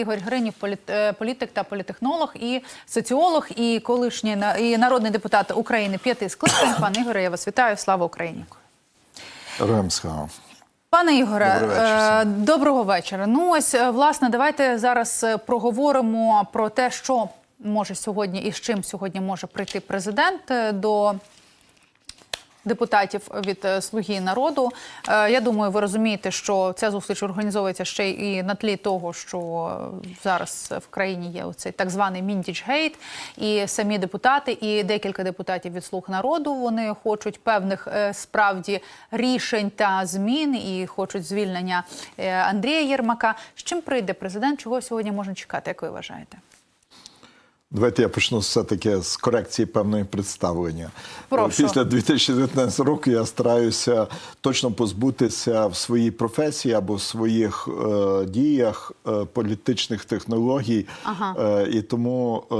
Ігор Гринів, е, політик та політехнолог, і соціолог, і колишній і народний депутат України п'яти скликань. Пане Ігоре, я вас вітаю. Слава Україні! Слава. Пане Ігоре, Добрий вечір е, доброго вечора. Ну ось е, власне, давайте зараз проговоримо про те, що може сьогодні і з чим сьогодні може прийти президент до. Депутатів від е, Слуги народу. Е, Я думаю, ви розумієте, що ця зустріч організовується ще й на тлі того, що зараз в країні є оцей так званий Міндічгейт, і самі депутати, і декілька депутатів від слуг народу. Вони хочуть певних е, справді рішень та змін і хочуть звільнення Андрія Єрмака. З чим прийде президент? Чого сьогодні можна чекати? Як ви вважаєте? Давайте я почну все-таки з корекції певної представлення. Прошу. Після 2019 року я стараюся точно позбутися в своїй професії або в своїх е, діях е, політичних технологій. Ага. Е, і тому, е,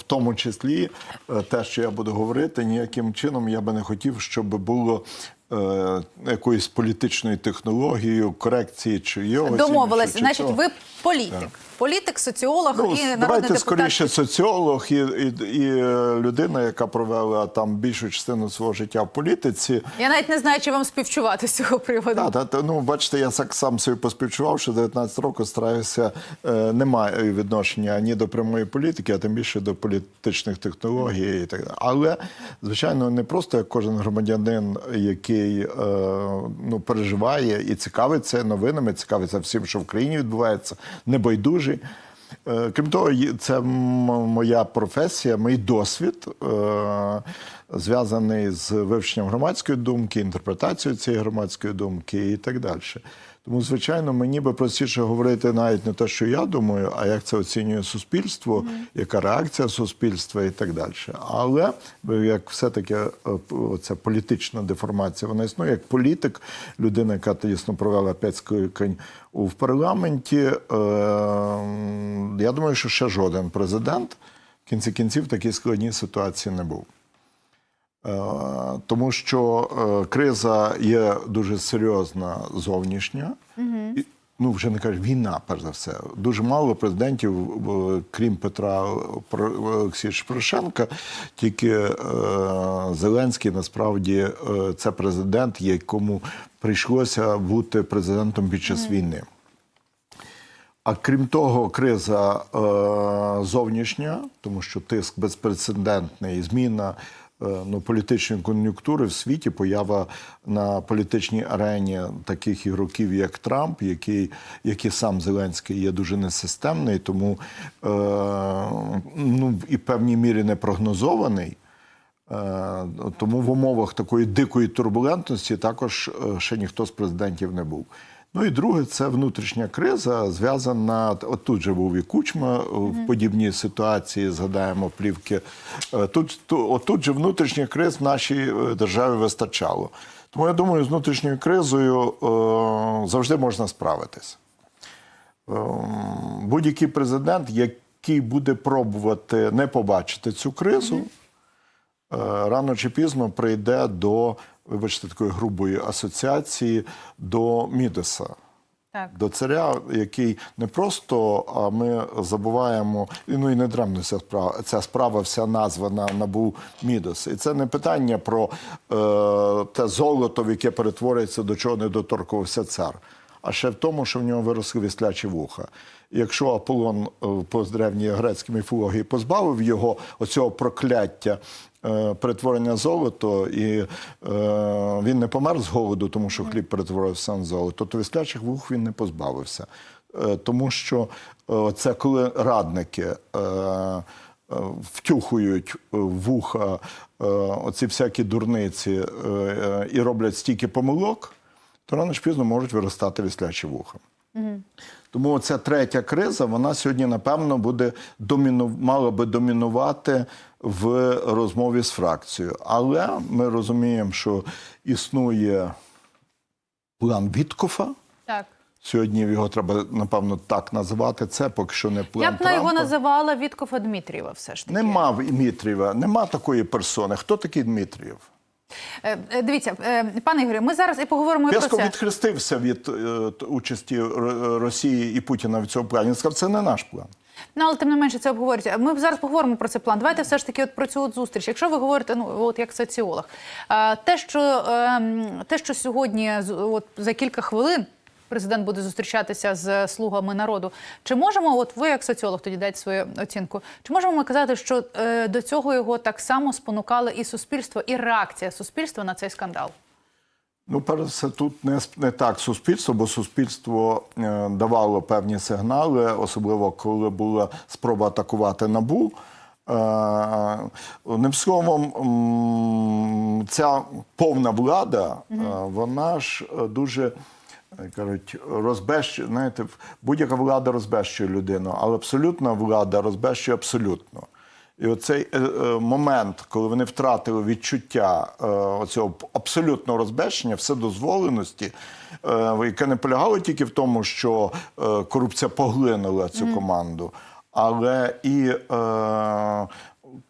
в тому числі, е, те, що я буду говорити, ніяким чином я би не хотів, щоб було. Е, Якоюсь політичною технологією, корекції чи його Домовились. чи Значить, ви політик, політик, соціолог Ну, і народний давайте депутат. скоріше соціолог і, і, і е, людина, яка провела там більшу частину свого життя в політиці. Я навіть не знаю, чи вам співчувати з цього приводу. Та, та, та, ну, бачите, я так сам собі поспівчував, що 19 років стараюся, е, немає відношення ні до прямої політики, а тим більше до політичних технологій і так далі. Але, звичайно, не просто як кожен громадянин, який е, ну, переживає і цікавиться новинами, цікавиться всім, що в країні відбувається, небайдужий. Е, Крім того, це моя професія, мій досвід, е, зв'язаний з вивченням громадської думки, інтерпретацією цієї громадської думки і так далі. Тому, звичайно, мені би простіше говорити навіть не те, що я думаю, а як це оцінює суспільство, яка реакція суспільства і так далі. Але як все-таки е, ця політична деформація, вона існує як політик, людина, яка дійсно провела п'ять скликань у в парламенті. Е, я думаю, що ще жоден президент в кінці кінців в такій складній ситуації не був. Е, Тому що е, криза є дуже серйозна зовнішня. Ну, вже не кажу, війна, перш за все. Дуже мало президентів, е, крім Петра Олексійовича Порошенка, тільки е, Зеленський насправді е, це президент, якому прийшлося бути президентом під час війни. А крім того, криза е, зовнішня, тому що тиск безпрецедентний, зміна ну, політичної кон'юнктури в світі, поява на політичній арені таких ігроків, як Трамп, який, який сам Зеленський є дуже несистемний, тому е, ну, і в певній мірі не прогнозований. Е, Тому в умовах такої дикої турбулентності також е, ще ніхто з президентів не був. Ну і друге, це внутрішня криза, зв'язана. От тут же був і Кучма в подібній ситуації. Згадаємо плівки. Е, Тут ту- отут же внутрішніх криз в нашій е, державі вистачало. Тому я думаю, з внутрішньою кризою е, завжди можна справитись. Будь-який президент, який буде пробувати не побачити цю кризу, е, рано чи пізно прийде до, вибачте, такої грубої асоціації до Мідеса. Так. До царя, який не просто, а ми забуваємо, і, ну і не дремно ця справа. Ця справа вся названа набув Мідос. І це не питання про е, те золото, в яке перетворюється, до чого не доторкувався цар. А ще в тому, що в нього виросли віслячі вуха. Якщо Аполлон е, по древній грецькій міфології позбавив його оцього прокляття е, перетворення золото, і е, він не помер з голоду, тому що хліб перетворився на золото, то віслячих вух він не позбавився. Е, тому що е, це коли радники. Е, е, Втюхують вуха е, оці всякі дурниці і роблять стільки помилок, то рано чи пізно можуть виростати віслячі вуха. Тому ця третя криза, вона сьогодні, напевно, буде доміну... мала би домінувати в розмові з фракцією. Але ми розуміємо, що існує план Віткофа. Так. Сьогодні його треба, напевно, так називати. Це поки що не план Я б на його називала Віткофа Дмитрієва все ж таки. Нема Дмитрієва, нема такої персони. Хто такий Дмитрієв? Е, е, Дивіться, е, пане Ігорю, ми зараз і поговоримо Песков про Песков це. відхрестився від участі Росії і Путіна в цьому плані. Він сказав, це не наш план. Ну, але тим не менше це обговорюється. Ми зараз поговоримо про цей план. Давайте все ж таки от про цю от зустріч. Якщо ви говорите, ну от як соціолог, те, що ем, те, що сьогодні от за кілька хвилин. Президент буде зустрічатися з слугами народу. Чи можемо, от ви як соціолог, тоді дайте свою оцінку? Чи можемо ми казати, що е, до цього його так само спонукали і суспільство, і реакція суспільства на цей скандал? Ну, перш все, тут не, не так суспільство, бо суспільство е, давало певні сигнали, особливо коли була спроба атакувати набу. Е, одним словом, ця повна влада, е, вона ж е, дуже. Е, Кажуть, розбещує, знаєте, будь-яка влада розбещує людину, але абсолютна влада розбещує абсолютно. І оцей е, е, момент, коли вони втратили відчуття е, оцього абсолютного розбещення, вседозволеності, е, яке не полягало тільки в тому, що е, корупція поглинила цю команду, але і е,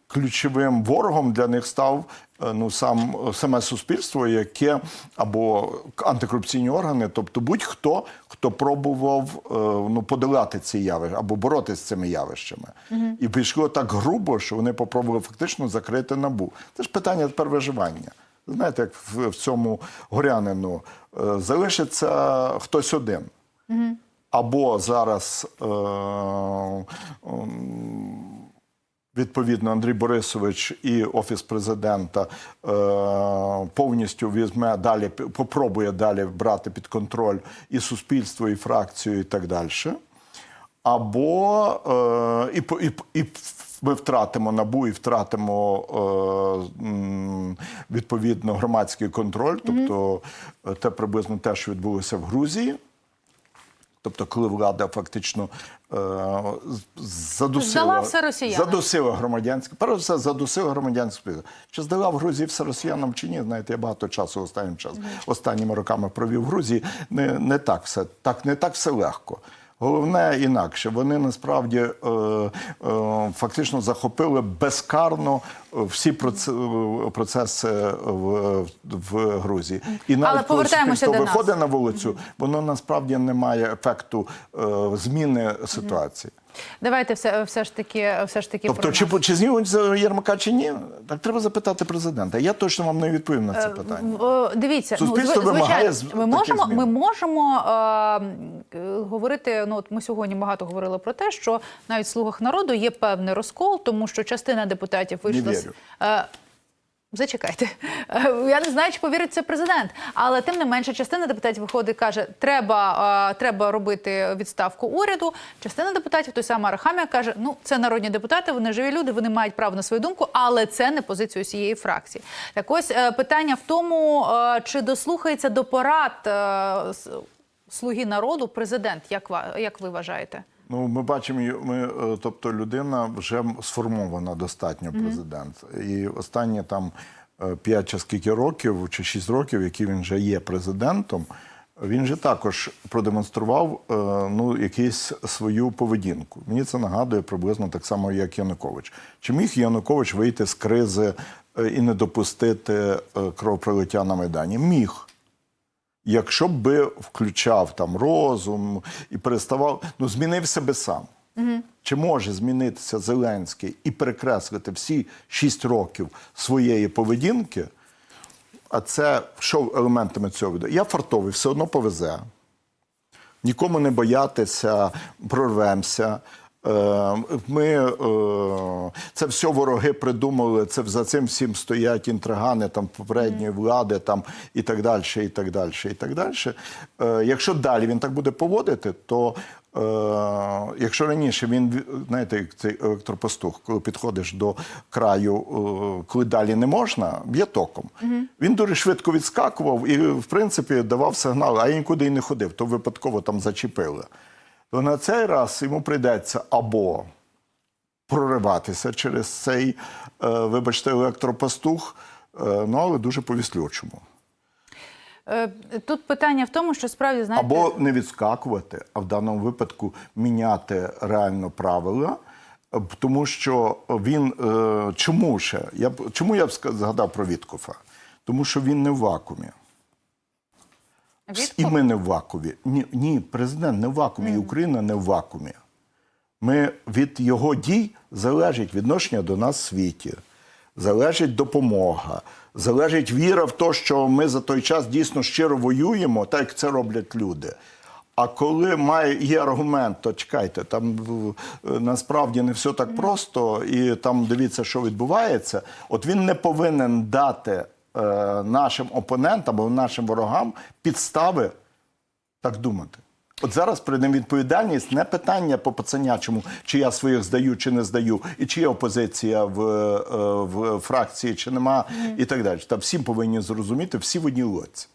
ключовим ворогом для них став е, ну сам саме суспільство, яке або антикорупційні органи, тобто будь-хто, хто пробував е, ну подолати ці явища або боротися з цими явищами, і пішло так грубо, що вони попробували фактично закрити набу. Це ж питання тепер виживання. Знаєте, як в, в цьому горянину е, залишиться хтось один. Або зараз е, відповідно Андрій Борисович і офіс президента е, повністю візьме далі, попробує далі брати під контроль і суспільство, і фракцію, і так далі. Або е, і, і, і ми втратимо набу і втратимо е, відповідно громадський контроль, тобто те приблизно те, що відбулося в Грузії. Тобто, коли влада фактично е, задусила, все задусила громадянське, перш все, задусила громадянське. Чи здала в Грузії все росіянам чи ні? Знаєте, я багато часу останнім часом, останніми роками провів в Грузії. Не, не так все, так не так все легко. Головне інакше, вони насправді е, е, фактично захопили безкарно е, всі проце- процеси в, в Грузії. І навіть Але повертаємося хто до нас. на вулицю, воно насправді не має ефекту е, зміни ситуації. Давайте все, все ж таки, все ж таки Тобто, про чи, нас. чи знімуть з Єрмака чи ні, так треба запитати президента. Я точно вам не відповім на це питання. Дивіться, Суспільство ну, вимагає з- ми можемо, змін. ми можемо е, е, говорити. Ну от ми сьогодні багато говорили про те, що навіть в слугах народу є певний розкол, тому що частина депутатів вийшла вірю. Е, Зачекайте, Е, я не знаю, чи повірить це президент, але тим не менше, частина депутатів виходить каже, треба, е, треба робити відставку уряду. Частина депутатів, той самий Арахамія, каже: ну це народні депутати, вони живі люди, вони мають право на свою думку, але це не позиція усієї фракції. Так ось е, питання в тому, чи дослухається до порад слуги народу президент, як ва- як ви вважаєте? Ну, ми бачимо, ми, е, тобто людина вже сформована достатньо президент. І останні там 5 чи скільки років, чи 6 років, які він вже є президентом, він же також продемонстрував е, ну, якусь свою поведінку. Мені це нагадує приблизно так само, як Янукович. Чи міг Янукович вийти з кризи е, і не допустити е, кровопролиття на Майдані? Міг. Якщо б включав там розум і переставав, ну змінив себе сам. Чи може змінитися Зеленський і перекреслити всі шість років своєї поведінки? А це що елементами цього відео? Я фартовий, все одно повезе. Нікому не боятися, прорвемося. Е, Ми е, це все вороги придумали. Це за цим всім стоять інтригани там попередньої влади, там і так далі, і так далі, і так далі. Е, Якщо далі він так буде поводити, то якщо раніше він знаєте, як цей електропастух, коли підходиш до краю, коли далі не можна, б'є током. Він дуже швидко відскакував і, в принципі, давав сигнал, а я нікуди і не ходив, то випадково там зачепили. То на цей раз йому прийдеться або прориватися через цей, е, вибачте, електропастух, е, ну але дуже по-віслючому. Е, Тут питання в тому, що справді знаєте, Або не відскакувати, а в даному випадку міняти реально правила. Тому що він чому ще? Я чому я б згадав про Віткофа? Тому що він не в вакуумі. Від І ми не в вакуумі. Ні, ні, президент не в вакуумі, і Україна не в вакуумі. Ми від його дій залежить відношення до нас в світі, залежить допомога, залежить віра в те, що ми за той час дійсно щиро воюємо, так як це роблять люди. А коли має є аргумент, то чекайте, там е, насправді не все так просто, і там дивіться, що відбувається. От він не повинен дати нашим опонентам або нашим ворогам підстави так думати. От зараз при невідповідальність не питання по пацанячому, чи я своїх здаю, чи не здаю, і чи є опозиція в, е, в фракції, чи нема, і так далі. Та всім повинні зрозуміти, всі в одній лодці.